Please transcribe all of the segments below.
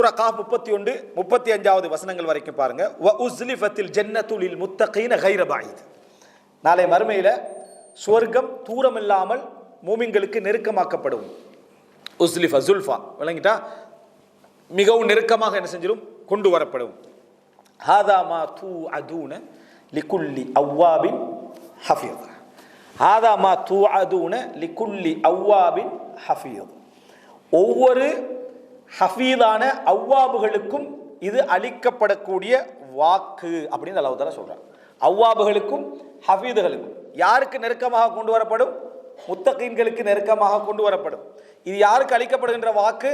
சூரா முப்பத்தி ஒன்று முப்பத்தி அஞ்சாவது வசனங்கள் வரைக்கும் பாருங்க. வ உஸ்லிஃபத்தில் ஜன்னத்துலில் முத்தகீன கைர நாளை மறுமையில் சுவர்க்கம் தூரம் இல்லாமல் மூமிங்களுக்கு நெருக்கமாக்கப்படும். உஸ்லிஃபா ஜுல்ஃபா விளங்கிட்டா மிகவும் நெருக்கமாக என்ன செஞ்சிடும் கொண்டு வரப்படும். ஹாதாமா தூ அதூன லிகுல்லி அவ்வாபின் ஹஃபீத். ஹாதாமா தூ அதூன லிகுல்லி அவ்வாபின் ஹஃபீத். ஒவ்வொரு ஹஃபீதான அவ்வாபுகளுக்கும் இது அளிக்கப்படக்கூடிய வாக்கு அப்படின்னு அல்லாஹ் தாலா சொல்கிறார் அவ்வாபுகளுக்கும் ஹஃபீதுகளுக்கும் யாருக்கு நெருக்கமாக கொண்டு வரப்படும்? முத்தகீன்களுக்கு நெருக்கமாக கொண்டு வரப்படும். இது யாருக்கு அளிக்கப்படுகின்ற வாக்கு?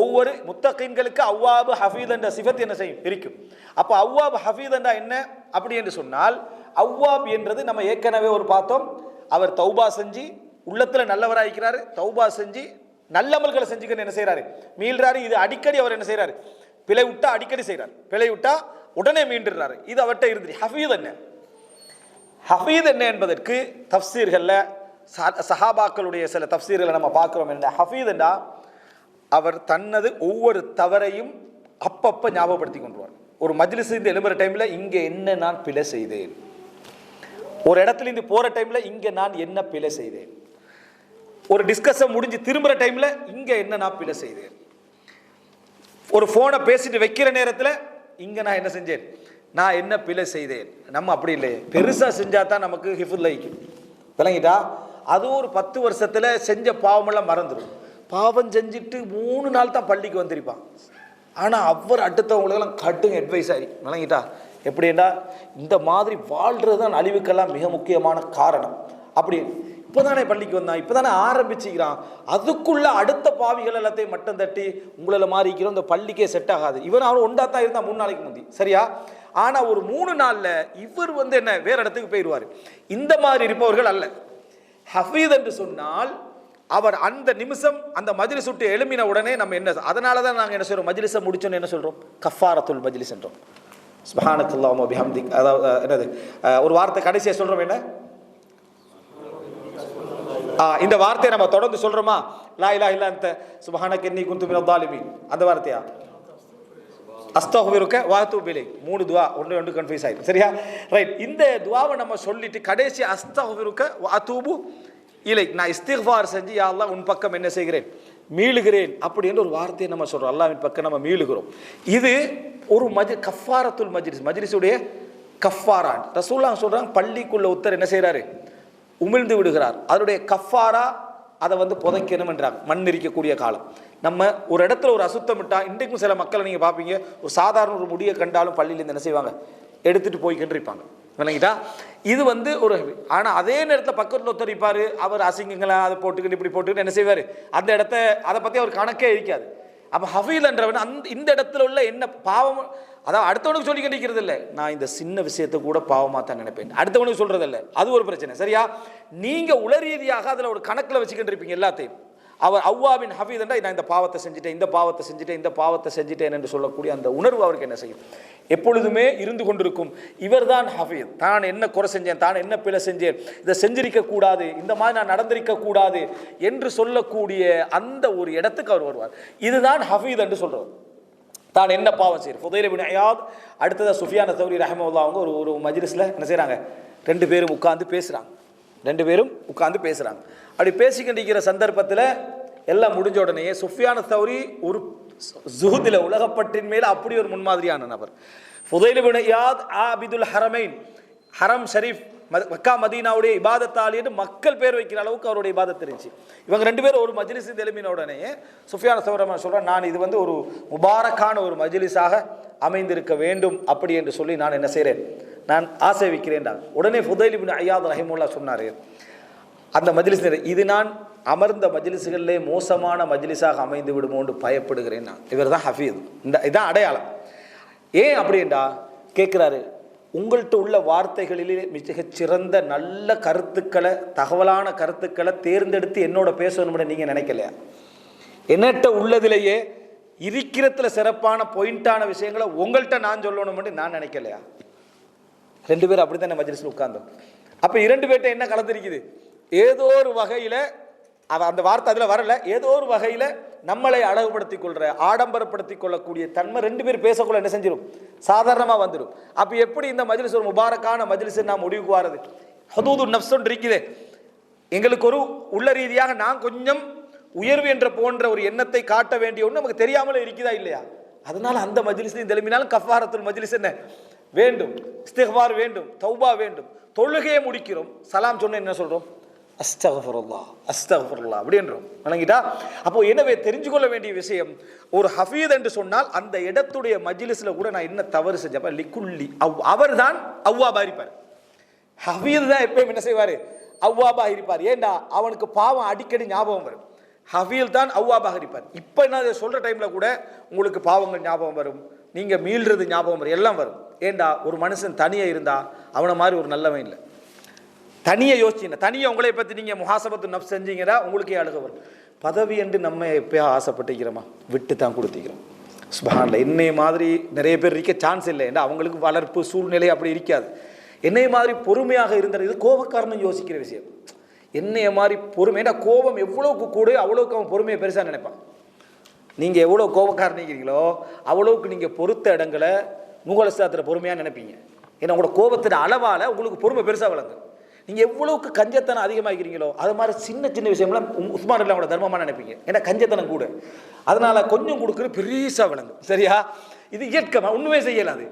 ஒவ்வொரு முத்தகீன்களுக்கு அவ்வாபு ஹஃபீத் என்ற சிஃபத் என்ன செய்யும்? இருக்கும். அப்போ அவ்வாபு ஹஃபீத் என்றா என்ன? அப்படி என்று சொன்னால் அவ்வாப் என்றது நம்ம ஏற்கனவே ஒரு பார்த்தோம். அவர் தௌபா செஞ்சு உள்ளத்தில் நல்லவராக இருக்கிறார் தௌபா செஞ்சு நல்லமல்களை செஞ்சுக்கன்னு என்ன செய்கிறாரு மீள்றாரு இது அடிக்கடி அவர் என்ன செய்கிறாரு பிழை விட்டா அடிக்கடி செய்கிறார் பிழை விட்டா உடனே மீண்டுறாரு இது அவர்கிட்ட இருந்துச்சு. ஹஃபீத் என்ன? ஹஃபீத் என்ன என்பதற்கு தப்சீர்களில் சஹாபாக்களுடைய சில தப்சீர்களை நம்ம பார்க்குறோம். என்ன? ஹஃபீதுண்டா அவர் தன்னது ஒவ்வொரு தவறையும் அப்பப்போ ஞாபகப்படுத்தி கொண்டுவார். ஒரு மஜ்லிஸ் இருந்து எழும்புற டைமில் இங்கே என்ன நான் பிழை செய்தேன்? ஒரு இடத்துல இருந்து போகிற டைமில் இங்கே நான் என்ன பிழை செய்தேன்? ஒரு டிஸ்கஷன் முடிஞ்சு திரும்புகிற டைமில் இங்கே என்ன நான் பிழை செய்தேன் ஒரு ஃபோனை பேசிட்டு வைக்கிற நேரத்தில் இங்கே நான் என்ன செஞ்சேன்? நான் என்ன பிழை செய்தேன்? நம்ம அப்படி இல்லையே. பெருசாக செஞ்சால் தான் நமக்கு ஹிஃபுல் லைக்கும் விளங்கிட்டா? அதுவும் ஒரு பத்து வருஷத்தில் செஞ்ச பாவமெல்லாம் மறந்துடும் பாவம் செஞ்சுட்டு மூணு நாள் தான் பள்ளிக்கு வந்திருப்பான். ஆனால் அவர் அடுத்தவங்களுக்கெல்லாம் கட்டுங்க அட்வைஸ் ஆகி விளங்கிட்டா? எப்படின்னா இந்த மாதிரி வாழ்கிறது தான் அழிவுக்கெல்லாம் மிக முக்கியமான காரணம். அப்படி இப்போதானே பள்ளிக்கு வந்தான் இப்போதானே ஆரம்பிச்சுக்கிறான். அதுக்குள்ள அடுத்த பாவிகள் எல்லாத்தையும் மட்டம் தட்டி உங்களை மாறிக்கிறோம் இந்த பள்ளிக்கே செட் ஆகாது. இவன் அவன் ஒன்றா தான் இருந்தான் மூணு நாளைக்கு முந்தி. சரியா? ஆனால் ஒரு மூணு நாளில் இவர் வந்து என்ன வேறு இடத்துக்கு போயிடுவார். இந்த மாதிரி இருப்பவர்கள் அல்ல. ஹஃபீத் என்று சொன்னால் அவர் அந்த நிமிஷம் அந்த மஜ்லிஸ் விட்டு எழுமின உடனே நம்ம என்ன அதனால தான் நாங்கள் என்ன செய்கிறோம் மஜ்லிஸை முடிச்சோன்னு என்ன சொல்கிறோம் கஃபாரத்துல் மஜ்லிஸ் என்றோம். சுபஹானத்துல்லாஹ் பிஹம்திக் அதாவது என்னது ஒரு வார்த்தை கடைசியாக சொல்கிறோம் என்ன? இந்த வார்த்தையை நம்ம தொடர்ந்து சொல்றோமா? லா இலா இல்லா அந்த சுபஹான கென்னி குந்து மினல் தாலிமீன் அந்த வார்த்தையா? அஸ்தகுபிருக்க வாத்து பிலை. மூணு துவா ஒன்று ரெண்டு கன்ஃபியூஸ் ஆயிடும். சரியா? ரைட் இந்த துவாவை நம்ம சொல்லிட்டு கடைசி அஸ்தகுபிருக்க வாத்தூபு இலை. நான் இஸ்திஃபார் செஞ்சு யாரெல்லாம் உன் பக்கம் என்ன செய்கிறேன்? மீளுகிறேன் அப்படின்னு ஒரு வார்த்தையை நம்ம சொல்கிறோம் அல்லாவின் பக்கம் நம்ம மீளுகிறோம். இது ஒரு மஜ் கஃபாரத்துல் மஜ்ரிஸ் மஜ்ரிஸுடைய கஃபாரான். ரசூல்லாம் சொல்கிறாங்க பள்ளிக்குள்ள உத்தர் என்ன செய்கிறாரு உமிழ்ந்து விடுகிறார். அதனுடைய கஃபாரா அதை வந்து புதைக்கணும் என்றாங்க. மண் இருக்கக்கூடிய காலம். நம்ம ஒரு இடத்துல ஒரு அசுத்தம் விட்டால் இன்றைக்கும் சில மக்களை நீங்கள் பார்ப்பீங்க. ஒரு சாதாரண ஒரு முடியை கண்டாலும் பள்ளியிலேருந்து என்ன செய்வாங்க? எடுத்துகிட்டு போய் கண்டிருப்பாங்க விளங்கிட்டா? இது வந்து ஒரு ஆனால் அதே நேரத்தில் பக்கத்தில் ஒருத்தர் இருப்பார். அவர் அசிங்கங்களை அதை போட்டுக்கிட்டு இப்படி போட்டுக்கிட்டு என்ன செய்வார்? அந்த இடத்த அதை பற்றி அவர் கணக்கே இருக்காது அப்போ ஹஃபீல் என்றவன் அந்த இந்த இடத்துல உள்ள என்ன பாவம் அதாவது அடுத்தவனுக்கு சொல்லி கண்டிக்கிறது இல்லை நான் இந்த சின்ன விஷயத்தை கூட பாவமாக தான் நினைப்பேன். அடுத்தவனுக்கு சொல்கிறது இல்லை அது ஒரு பிரச்சனை. சரியா? நீங்கள் உள ரீதியாக அதில் ஒரு கணக்கில் வச்சுக்கிட்டு இருப்பீங்க எல்லாத்தையும். அவர் அவ்வாவின் ஹஃபீத் நான் இந்த பாவத்தை செஞ்சுட்டேன் இந்த பாவத்தை செஞ்சுட்டேன் இந்த பாவத்தை செஞ்சுட்டேன் என்று சொல்லக்கூடிய அந்த உணர்வு அவருக்கு என்ன செய்யும்? எப்பொழுதுமே இருந்து கொண்டிருக்கும் இவர்தான் ஹஃபீத் தான் என்ன குறை செஞ்சேன் தான் என்ன பிழை செஞ்சேன் இதை செஞ்சிருக்க கூடாது இந்த மாதிரி நான் நடந்திருக்க கூடாது என்று சொல்லக்கூடிய அந்த ஒரு இடத்துக்கு அவர் வருவார். இதுதான் ஹஃபீத் என்று சொல்றவர். தான் என்ன பாவம் செய்யும் ஃபுதைல் பின் அயாத் அடுத்ததாக சுஃபியான சௌரி ரஹமவுல்லா அவங்க ஒரு ஒரு மஜ்லிஸில் என்ன செய்கிறாங்க ரெண்டு பேரும் உட்காந்து பேசுகிறாங்க ரெண்டு பேரும் உட்காந்து பேசுகிறாங்க அப்படி பேசிக்கிட்டிருக்கிற சந்தர்ப்பத்தில் எல்லாம் முடிஞ்ச உடனே சுஃபியான தௌரி ஒரு ஜுஹுதில் உலகப்பட்டின் மேல் அப்படி ஒரு முன்மாதிரியான நபர். Fudail bin Iyad ஆபிதுல் Haramain Haram Sharif Makkah மதீனாவுடைய இபாதத்தால் என்று மக்கள் பேர் வைக்கிற அளவுக்கு அவருடைய இபாதத் இருந்துச்சு இவங்க ரெண்டு பேரும் ஒரு மஜ்லிஸ் எழுப்பின உடனே சுஃபியான சௌரமா சொல்கிறேன் நான் இது வந்து ஒரு முபாரக்கான ஒரு மஜ்லிஸாக அமைந்திருக்க வேண்டும் அப்படி என்று சொல்லி நான் என்ன செய்கிறேன் நான் ஆசை வைக்கிறேன்டா உடனே ஃபுதைல் பின் ஐயாத் ரஹிமுல்லா சொன்னார் அந்த மஜ்லிஸ் இது நான் அமர்ந்த மஜ்லிஸுகளிலே மோசமான மஜ்லிஸாக அமைந்து விடுமோன்னு பயப்படுகிறேன் நான். இவர் தான் ஹஃபீத் இந்த இதான் அடையாளம். ஏன் அப்படின்டா கேட்குறாரு உங்கள்கிட்ட உள்ள வார்த்தைகளிலே மிகச் சிறந்த நல்ல கருத்துக்களை தகவலான கருத்துக்களை தேர்ந்தெடுத்து என்னோட பேசணும்னு நீங்கள் நினைக்கலையா? என்னட்ட உள்ளதிலேயே இருக்கிறதுல சிறப்பான பாயிண்டான விஷயங்களை உங்கள்கிட்ட நான் சொல்லணும்னு நான் நினைக்கலையா? ரெண்டு பேரும் அப்படி தானே மஜ்லிஸில் உட்கார்ந்தோம். அப்போ இரண்டு பேர்கிட்ட என்ன கலந்துருக்குது? ஏதோ ஒரு வகையில் அவ அந்த வார்த்தை அதில் வரல ஏதோ ஒரு வகையில் நம்மளை அழகுபடுத்திக் கொள்கிற ஆடம்பரப்படுத்திக் கொள்ளக்கூடிய தன்மை ரெண்டு பேர் பேசக்குள்ள என்ன செஞ்சிடும் சாதாரணமாக வந்துடும் அப்போ எப்படி இந்த மஜ்லிஸ் ஒரு முபாரக்கான மஜ்லிஸ் நான் முடிவுக்கு வாரது? ஹதூது நப்சொன்று இருக்குதே. எங்களுக்கு ஒரு உள்ள ரீதியாக நான் கொஞ்சம் உயர்வு என்ற போன்ற ஒரு எண்ணத்தை காட்ட வேண்டிய ஒன்று நமக்கு தெரியாமலே இருக்குதா இல்லையா? அதனால் அந்த மஜ்லிஸ்லையும் திரும்பினாலும் கஃபாரத்துல் மஜ்லிஸ் என்ன? வேண்டும். இஸ்திக்பார் வேண்டும். தௌபா வேண்டும். தொழுகையை முடிக்கிறோம். சலாம் சொன்ன என்ன சொல்கிறோம் அஸ்தகஃபருல்லா அஸ்தகஃபருல்லா அப்படின்றோம் வணங்கிட்டா? அப்போ எனவே தெரிஞ்சு கொள்ள வேண்டிய விஷயம் ஒரு ஹஃபீத் என்று சொன்னால் அந்த இடத்துடைய மஜ்லிஸில் கூட நான் என்ன தவறு செஞ்சப்ப லிக்குள்ளி அவ் அவர் தான் அவ்வாபா இருப்பார் ஹஃபீத் தான் எப்பயும் என்ன செய்வார்? அவ்வாபா இருப்பார் ஏண்டா? அவனுக்கு பாவம் அடிக்கடி ஞாபகம் வரும். ஹஃபீல் தான் அவ்வாபாக இருப்பார் இப்போ நான் சொல்கிற டைமில் கூட உங்களுக்கு பாவங்கள் ஞாபகம் வரும். நீங்கள் மீள்றது ஞாபகம் வரும். எல்லாம் வரும். ஏண்டா? ஒரு மனுஷன் தனியாக இருந்தால் அவனை மாதிரி ஒரு நல்லவன் இல்லை. தனியை யோசிச்சிங்க தனியை உங்களை பற்றி நீங்கள் முகாசபத்து நப் செஞ்சீங்கன்னா உங்களுக்கே அழுக வரும். பதவி என்று நம்ம எப்போயா ஆசைப்பட்டுக்கிறோமா? விட்டு தான் கொடுத்துக்கிறோம். சுபஹான்ல என்னை மாதிரி நிறைய பேர் இருக்க சான்ஸ் இல்லை. ஏன்னா அவங்களுக்கு வளர்ப்பு சூழ்நிலை அப்படி இருக்காது. என்னை மாதிரி பொறுமையாக இருந்தால் இது கோபக்காரனும் யோசிக்கிற விஷயம். என்னைய மாதிரி பொறுமை ஏன்னா கோபம் எவ்வளோக்கு கூட அவ்வளோக்கு அவன் பொறுமையை பெருசாக நினைப்பான். நீங்கள் எவ்வளோ கோபக்காரணிக்கிறீங்களோ அவ்வளோக்கு நீங்கள் பொறுத்த இடங்களை நூகலஸ்தாத்தில் பொறுமையாக நினைப்பீங்க. ஏன்னா உங்களோட கோபத்தின் அளவால் உங்களுக்கு பொறுமை பெருசாக வளர்ந்து நீங்கள் எவ்வளவுக்கு கஞ்சத்தனம் அதிகமாகிறீங்களோ அது மாதிரி சின்ன சின்ன விஷயம்லாம் உம் உஸ்மான் இல்லை அவங்களோட தர்மமாக நினைப்பீங்க. ஏன்னா கஞ்சத்தனம் கூட. அதனால் கொஞ்சம் கொடுக்குற பெருசாக விளங்கும். சரியா? இது இயற்கமாக ஒன்றுமே செய்யலாது.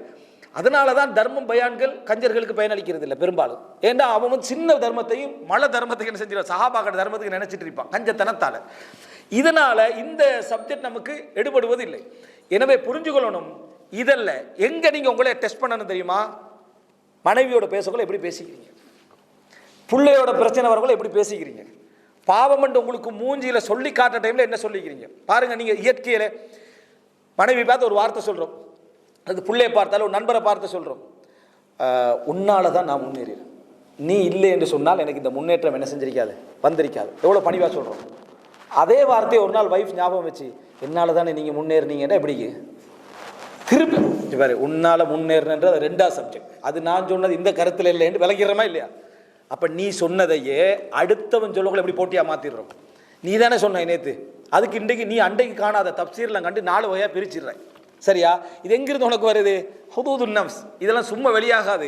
அதனால தான் தர்மம் பயான்கள் கஞ்சர்களுக்கு பயனளிக்கிறது இல்லை பெரும்பாலும். ஏன்னா அவன் வந்து சின்ன தர்மத்தையும் மல தர்மத்துக்கு என்ன செஞ்சிருவான் சகாபாக்கிற தர்மத்துக்கு நினைச்சிட்டு இருப்பான் கஞ்சத்தனத்தால். இதனால் இந்த சப்ஜெக்ட் நமக்கு எடுபடுவது இல்லை எனவே புரிஞ்சுக்கொள்ளணும் இதல்ல எங்கே நீங்கள் உங்களை டெஸ்ட் பண்ணணும் தெரியுமா? மனைவியோட பேசக்குள்ள எப்படி பேசிக்கிறீங்க? பிள்ளையோட பிரச்சனை வரவங்களை எப்படி பேசிக்கிறீங்க? பாவம் உங்களுக்கு மூஞ்சியில் சொல்லி காட்ட டைமில் என்ன சொல்லிக்கிறீங்க? பாருங்கள் நீங்கள் இயற்கையில் மனைவி பார்த்து ஒரு வார்த்தை சொல்கிறோம் அது பிள்ளையை பார்த்தாலும் ஒரு நண்பரை பார்த்து சொல்கிறோம் உன்னால் தான் நான் முன்னேறேன் நீ இல்லை என்று சொன்னால் எனக்கு இந்த முன்னேற்றம் என்ன செஞ்சிருக்காது வந்திருக்காது. எவ்வளோ பணிவாக சொல்கிறோம் அதே வார்த்தையை ஒரு நாள் வைஃப் ஞாபகம் வச்சு என்னால் தானே நீங்கள் முன்னேறினீங்கன்னா எப்படிக்கு திருப்பி பாரு உன்னால் முன்னேறினது ரெண்டா ரெண்டாவது சப்ஜெக்ட் அது நான் சொன்னது இந்த கருத்தில் இல்லைன்னு விளக்கிறமா இல்லையா? அப்போ நீ சொன்னதையே அடுத்தவன் சொல்லக்குள்ள எப்படி போட்டியாக மாற்றிடுறோம் நீ தானே சொன்ன நேற்று அதுக்கு இன்றைக்கு நீ அண்டைக்கு காணாத தப்சீர்லாம் கண்டு நாலு வகையாக பிரிச்சிடுறேன். சரியா? இது எங்கிருந்து உனக்கு வருது? ஹுதூது நம்ஸ் இதெல்லாம் சும்மா வெளியாகாது.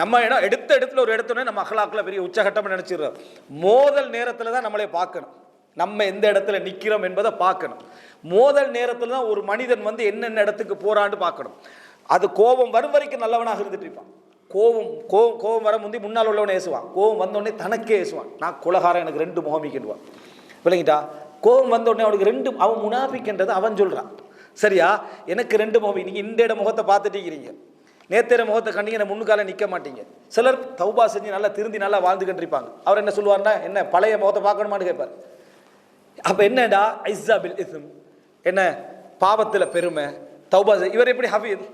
நம்ம இடம் எடுத்த இடத்துல ஒரு இடத்துல நம்ம அகலாக்கில் பெரிய உச்சகட்டம் நினச்சிடுறோம். மோதல் நேரத்தில் தான் நம்மளே பார்க்கணும். நம்ம எந்த இடத்துல நிற்கிறோம் என்பதை பார்க்கணும். மோதல் நேரத்தில் தான் ஒரு மனிதன் வந்து என்னென்ன இடத்துக்கு போகிறான்னு பார்க்கணும். அது கோபம் வரும் வரைக்கும் நல்லவனாக இருந்துட்டு இருப்பான். கோபம் கோபம் கோபம் வர முந்தி முன்னால் உள்ளவனை ஏசுவான். கோபம் வந்தோடனே தனக்கே ஏசுவான். நான் குலகாரன் எனக்கு ரெண்டு முகமிக்கிடுவான் விளங்கிட்டா? கோபம் வந்தோடனே அவனுக்கு ரெண்டு அவன் முனாபிக்கின்றது அவன் சொல்கிறான் சரியா? எனக்கு ரெண்டு முகம் நீங்கள் இந்த இட முகத்தை பார்த்துட்டு இருக்கிறீங்க நேத்திர முகத்தை கண்டீங்க முன்னுக்கால நிற்க மாட்டீங்க. சிலர் தௌபா செஞ்சு நல்லா திருந்தி நல்லா வாழ்ந்துக்கிட்டு இருப்பாங்க. அவர் என்ன சொல்லுவார்னா என்ன பழைய முகத்தை பார்க்கணுமான்னு கேட்பார். அப்போ என்னடா? ஐஸா பில் இஸ்ம். என்ன? பாவத்தில் பெருமை. தௌபா செய்- இவர் எப்படி ஹபீத்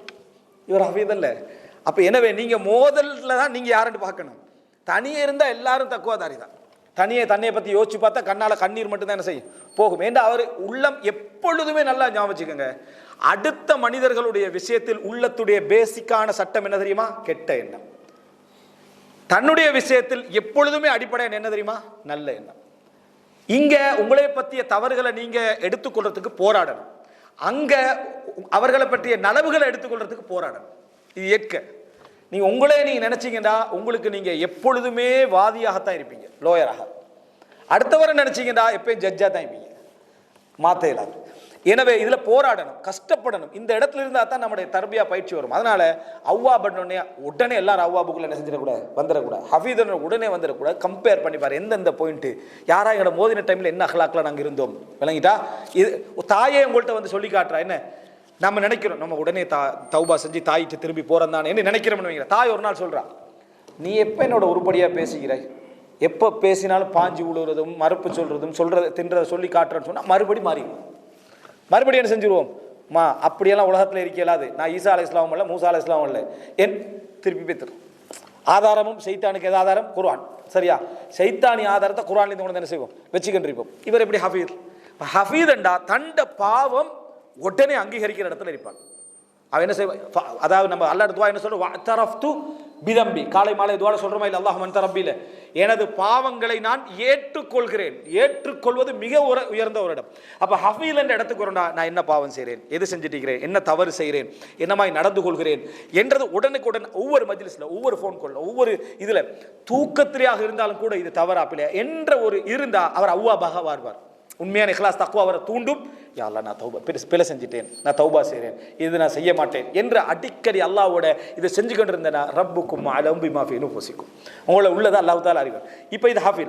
இவர் ஹபீத் அல்ல. அப்போ எனவே நீங்கள் மோதலில் தான் நீங்கள் யாருன்னு பார்க்கணும். தனியே இருந்தால் எல்லாரும் தக்குவாதாரி தான். தனியே தன்னையை பற்றி யோசிச்சு பார்த்தா கண்ணால் கண்ணீர் மட்டும்தான் என்ன செய்யும். போகும். ஏண்டா அவர் உள்ளம் எப்பொழுதுமே நல்லா ஞாபகம் அடுத்த மனிதர்களுடைய விஷயத்தில் உள்ளத்துடைய பேசிக்கான சட்டம் என்ன தெரியுமா? கெட்ட எண்ணம். தன்னுடைய விஷயத்தில் எப்பொழுதுமே அடிப்படையான என்ன தெரியுமா? நல்ல எண்ணம். இங்கே உங்களை பற்றிய தவறுகளை நீங்கள் எடுத்துக்கொள்றதுக்கு போராடணும். அங்கே அவர்களை பற்றிய நலவுகளை எடுத்துக்கொள்றதுக்கு போராடணும். இது ஏற்க நீங்கள் உங்களே நீங்கள் நினச்சிங்கன்னா உங்களுக்கு நீங்கள் எப்பொழுதுமே வாதியாகத்தான் இருப்பீங்க லோயராக அடுத்தவரை நினச்சிங்கன்னா எப்பயும் ஜட்ஜாக தான் இருப்பீங்க. மாற்ற இயலாது எனவே இதில் போராடணும் கஷ்டப்படணும். இந்த இடத்துல இருந்தால் தான் நம்முடைய தர்பியா பயிற்சி வரும். அதனால் அவ்வா பண்ணோடனே உடனே எல்லாரும் அவ்வா புக்கில் என்ன செஞ்சிடக்கூடாது? வந்துடக்கூடாது. ஹஃபீதன் உடனே வந்துடக்கூடாது. கம்பேர் பண்ணி பாரு எந்தெந்த பாயிண்ட்டு யாரா எங்களோட மோதின டைமில் என்ன அகலாக்கில் நாங்கள் இருந்தோம்? விளங்கிட்டா? இது தாயே உங்கள்கிட்ட வந்து சொல்லி காட்டுறா என்ன? நம்ம நினைக்கிறோம் நம்ம உடனே தா தௌபா செஞ்சு தாயிட்டு திரும்பி போகிறோம் தானே என்ன நினைக்கிறோம்னு வைங்கிற தாய் ஒரு நாள் சொல்கிறா நீ எப்போ என்னோட உருப்படியாக பேசுகிறாய்? எப்போ பேசினாலும் பாஞ்சு விழுறதும் மறுப்பு சொல்கிறதும் சொல்கிறத தின்றதை சொல்லி காட்டுறேன்னு சொன்னால் மறுபடி மாறிடும். மறுபடியும் என்ன செஞ்சுருவோம்? மா அப்படியெல்லாம் உலகத்தில் இருக்க இயலாது நான் ஈசா அலை இஸ்லாம் இல்லை மூசா அலை இஸ்லாம் இல்லை என் திருப்பி பேத்துரும் ஆதாரமும் சைத்தானுக்கு எது ஆதாரம்? குர்ஆன். சரியா? சைத்தானி ஆதாரத்தை குர்ஆன்லேருந்து கொண்டு என்ன செய்வோம்? வச்சுக்கின்றிருப்போம் இவர் எப்படி ஹஃபீத்? ஹஃபீதண்டா தண்ட பாவம் உடனே அங்கீகரிக்கிற இடத்துல இருப்பான் அவன் என்ன செய்வான்? அதாவது நம்ம அல்லா துவா என்ன சொல்றோம் தரஃப்து பிதம்பி. காலை மாலை துவாட சொல்றோமா? இல்லை அல்லாஹ் மன் இல்லை எனது பாவங்களை நான் ஏற்றுக்கொள்கிறேன். ஏற்றுக்கொள்வது மிக உர- உயர்ந்த ஒரு இடம். அப்போ ஹஃபீல் என்ற இடத்துக்கு வரண்டா நான் என்ன பாவம் செய்கிறேன் எது செஞ்சுட்டிருக்கிறேன்? என்ன தவறு செய்கிறேன் என்னமாய் நடந்து கொள்கிறேன்? என்றது உடனுக்குடன் ஒவ்வொரு மஜ்லிஸில் ஒவ்வொரு ஃபோன் கால்ல ஒவ்வொரு இதில் தூக்கத்திலேயாக இருந்தாலும் கூட இது தவறாப்பில்லையா என்ற ஒரு இருந்தால் அவர் அவ்வாபாக வாழ்வார் உண்மையான இஹ்லாஸ் தக்குவா அவரை தூண்டும். யா நான் தௌபா பெருசு பிழை செஞ்சிட்டேன். நான் தௌபா செய்கிறேன் இது நான் செய்ய மாட்டேன் என்று அடிக்கடி அல்லாவோட இதை செஞ்சு இருந்தேன்னா ரப்புக்கும் அலம்பி மாஃபின்னு நுபூசிக்கும் உங்களை உள்ளதா? அல்லாஹ் தாலா அறிவார். இப்போ இது ஹாஃபில்